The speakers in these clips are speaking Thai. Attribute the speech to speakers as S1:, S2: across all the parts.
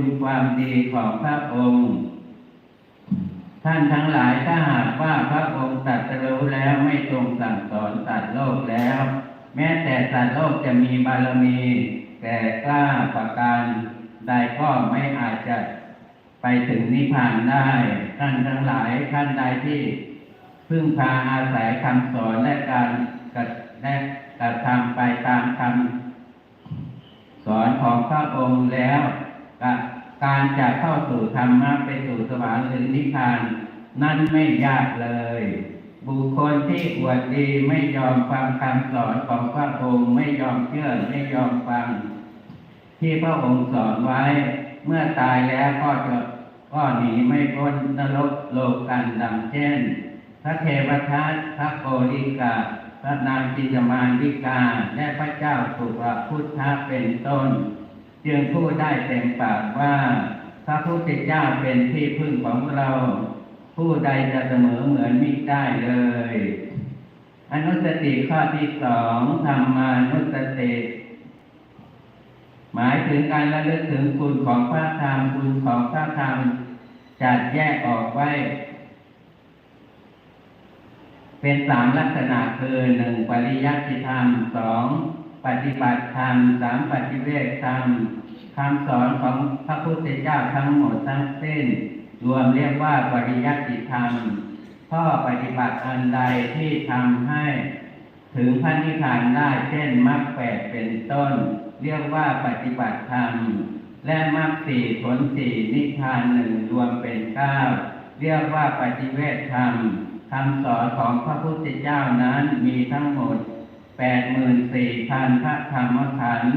S1: คุณความดีของพระองค์ ท่านทั้งหลายถ้าหากว่าพระองค์ตรัสรู้แล้วไม่ทรงสั่งสอนสัตว์โลกแล้ว แม้แต่สัตว์โลกจะมีบารมีแก่กล้าประการใดก็ไม่อาจจะไปถึงนิพพานได้ท่านทั้งหลายท่านใดที่พึ่งพาอาศัยคำสอนและการกระและกระทำไปตามคำสอนของพระองค์แล้ว กะการจะเข้าสู่ธรรมะไปสู่สวรรค์หรือนิพพาน นั่นไม่ยากเลย บุคคลที่อวดดีไม่ยอมฟังคำสอนของพระองค์ไม่ยอมเชื่อไม่ยอมฟัง ที่พระองค์สอนไว้ เมื่อตายแล้วก็จะก็หนีไม่พ้นนรกโลกันดังเช่น พระเทวทัตพระโกริกาพระนางจิจมานิกา และพระเจ้าสุภพุทธะเป็นต้น จึงพูดได้เต็มปากว่า พระพุทธเจ้าเป็นที่พึ่งของเรา ผู้ใดจะเสมอเหมือนมิได้เลย อนุสติข้อที่สองธรรมานุสติหมายถึงการระลึกถึงคุณของพระธรรมคุณของพระธรรมจัดแยกออกไว้ เป็นสามลักษณะคือหนึ่งปริยัติธรรมสอง ปฏิบัติธรรมสามปฏิเวทธรรมคำสอนของพระพุทธเจ้าทั้งหมดทั้งสิ้น รวมเรียกว่าปริยัติธรรมข้อปฏิบัติอันใดที่ทำให้ ถึงพระนิพพานได้เช่นมรรคแปดเป็นต้น เรียกว่าปฏิบัติธรรม และมรรคสี่ผลสี่นิพพานหนึ่งรวมเป็นเก้าเรียกว่าปฏิเวทธรรมคำสอนของพระพุทธเจ้านั้นมีทั้งหมด แปดหมื่นสี่พันพระธรรมขันธ์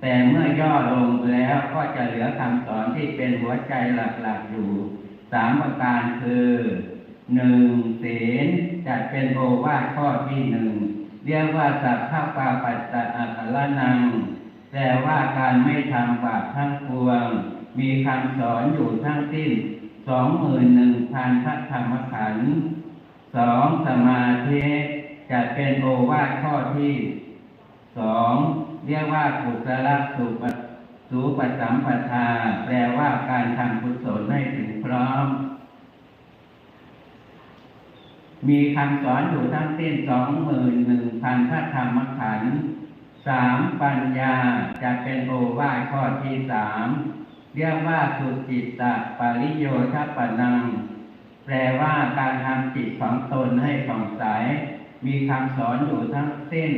S1: แต่เมื่อย่อลงแล้วก็จะเหลือคำสอนที่เป็นหัวใจหลักๆอยู่สามประการคือหนึ่งศีลจัดเป็นโอวาทข้อที่หนึ่งเรียกว่าสัพพะปาปัสสะอัคละนังแต่ว่าการไม่ทำบาปทั้งปวง มีคำสอนอยู่ทั้งสิ้นสองหมื่นหนึ่งพันพระธรรมขันธ์สองสมาธิ จะเป็นโอวาทข้อที่สองเรียกว่ากุศลสุปสูปสัมปทา แปลว่าการทำกุศลให้ถึงพร้อม มีคำสอนอยู่ทั้งสิ้นสองหมื่นหนึ่งพันพระธรรมขันธ์สามปัญญาจะเป็นโอวาทข้อที่สามเรียกว่าสุจิตตปริโยทัปปนัง แปลว่าการทำจิตของตนให้ผ่องใส มีคำสอนอยู่ทั้งสิ้น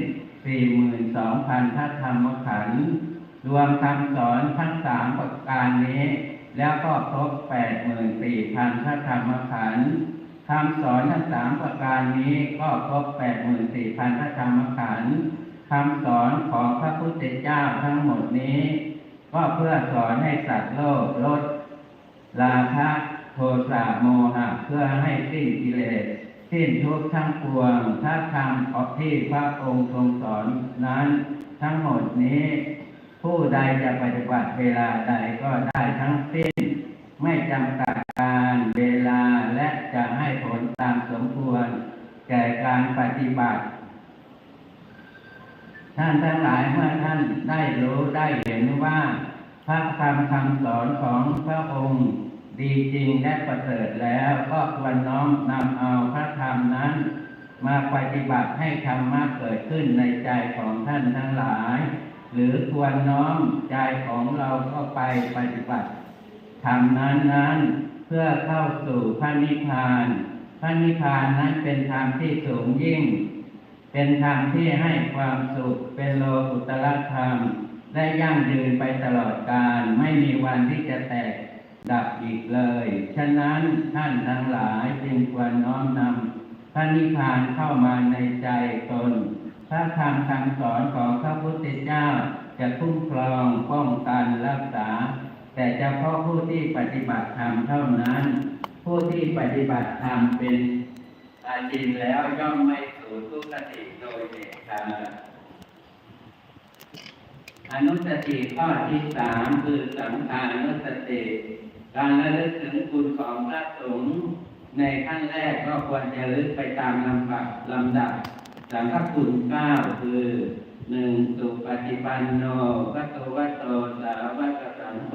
S1: สี่หมื่นสองพันพระธรรมขันธ์รวมคำสอนทั้งสามประการนี้ แล้วก็ครบแปดหมื่นสี่พันพระธรรมขันธ์คำสอนทั้งสามประการนี้ก็ครบแปดหมื่นสี่พันพระธรรมขันธ์คำสอนของพระพุทธเจ้าทั้งหมดนี้ ก็เพื่อสอนให้สัตว์โลกลดราคะโทสะโมหะเพื่อให้สิ้นกิเลส สิ้นทุกข์ทั้งปวงถ้าทำออกที่พระองค์ทรงสอนนั้น ทั้งหมดนี้ ผู้ใดจะปฏิบัติเวลาใดก็ได้ทั้งสิ้น ไม่จำกัดการเวลาและจะให้ผลตามสมควร แก่การปฏิบัติ ท่านทั้งหลายเมื่อท่านได้รู้ได้เห็นว่าพระธรรมคำสอนของพระองค์ ดีจริงและประเสริฐแล้วก็ควรน้อมนำเอาพระธรรมนั้น มาปฏิบัติให้ธรรมะเกิดขึ้นในใจของท่านทั้งหลาย หรือควรน้อมใจของเราก็ไปปฏิบัติธรรมนั้นนั้นเพื่อเข้าสู่พระนิพพานพระนิพพานนั้นเป็นธรรมที่สูงยิ่ง เป็นธรรมที่ให้ความสุขเป็นโลกุตละธรรม และยั่งยืนไปตลอดกาลไม่มีวันที่จะแตก ดับอีกเลย ฉะนั้นท่านทั้งหลายจึงควรน้อมนำพระนิพพานเข้ามาในใจตน พระธรรมคำสอนของพระพุทธเจ้าจะคุ้มครองป้องกันรักษา แต่เฉพาะผู้ที่ปฏิบัติธรรมเท่านั้น ผู้ที่ปฏิบัติธรรมเป็นอาจริงแล้วย่อมไม่สู่ทุกขติโดยเด็ดขาดอนุสติข้อที่สามคือสังขานุสติ การระลึกถึงคุณของพระสงฆ์ในขั้นแรกก็ควรจะระลึกไปตามลำดับลำดับสังฆคุณเก้าคือหนึ่งสุปฏิปันโนวัตโตวัตโตสาวกสังโฆ